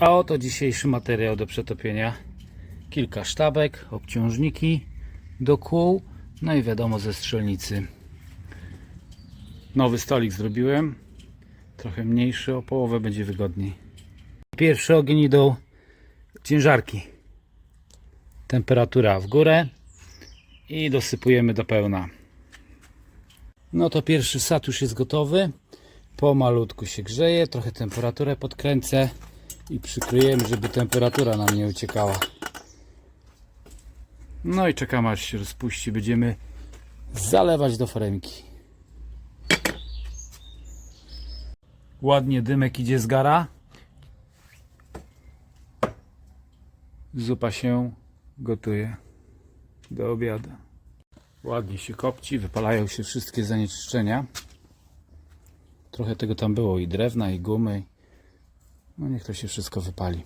A oto dzisiejszy materiał do przetopienia. Kilka sztabek, obciążniki do kół, no i wiadomo ze strzelnicy. Nowy stolik zrobiłem, trochę mniejszy, o połowę będzie wygodniej. Pierwszy ogień idą ciężarki. Temperatura w górę i dosypujemy do pełna. No to pierwszy sad już jest gotowy. Pomalutku się grzeje, trochę temperaturę podkręcę i przykryjemy, żeby temperatura nam nie uciekała. No i czekamy aż się rozpuści. Będziemy zalewać do foremki. Ładnie dymek idzie z gara. Zupa się gotuje do obiadu. Ładnie się kopci, wypalają się wszystkie zanieczyszczenia. Trochę tego tam było i drewna, i gumy. No niech to się wszystko wypali.